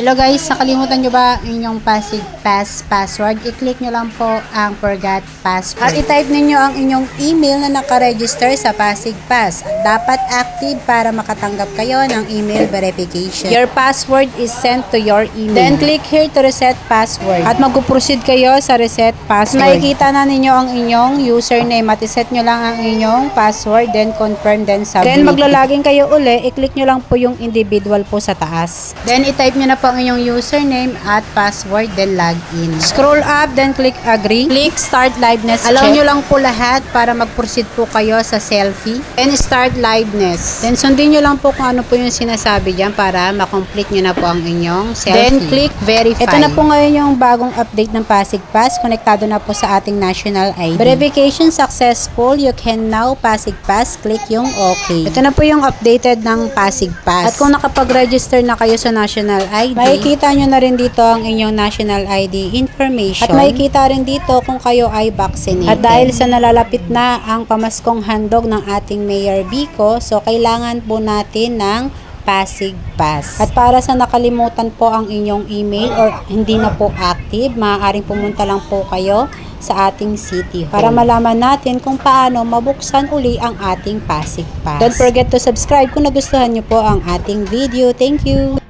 Hello guys, nakalimutan nyo ba inyong Pasig Pass password? I-click nyo lang po ang forgot password. At i-type ninyo ang inyong email na nakaregister sa Pasig Pass. Dapat active para makatanggap kayo ng email verification. Your password is sent to your email. Then click here to reset password. At mag-proceed kayo sa reset password. Makikita na ninyo ang inyong username at iset nyo lang ang inyong password then confirm then submit. Then maglalagin kayo uli, i-click nyo lang po yung individual po sa taas. Then i-type nyo na po ang inyong username at password then login. Scroll up then click agree. Click start liveness Allow check. nyo lang po lahat para mag-proceed po kayo sa selfie. Then start liveness. Then sundin nyo lang po kung ano po yung sinasabi dyan para makomplete nyo na po ang inyong selfie. Then click verify. Ito na po ngayon yung bagong update ng Pasig Pass. Konektado na po sa ating national ID. Verification successful. You can now Pasig Pass. Click yung OK. Ito na po yung updated ng Pasig Pass. At kung nakapag-register na kayo sa national ID, makikita nyo na rin dito ang inyong national ID information. At makikita rin dito kung kayo ay vaccinated. At dahil sa nalalapit na ang pamaskong handog ng ating Mayor Bico, so kailangan po natin ng Pasig Pass. At para sa nakalimutan po ang inyong email or hindi na po active, maaaring pumunta lang po kayo sa ating city hall para malaman natin kung paano mabuksan uli ang ating Pasig Pass. Don't forget to subscribe kung nagustuhan nyo po ang ating video. Thank you!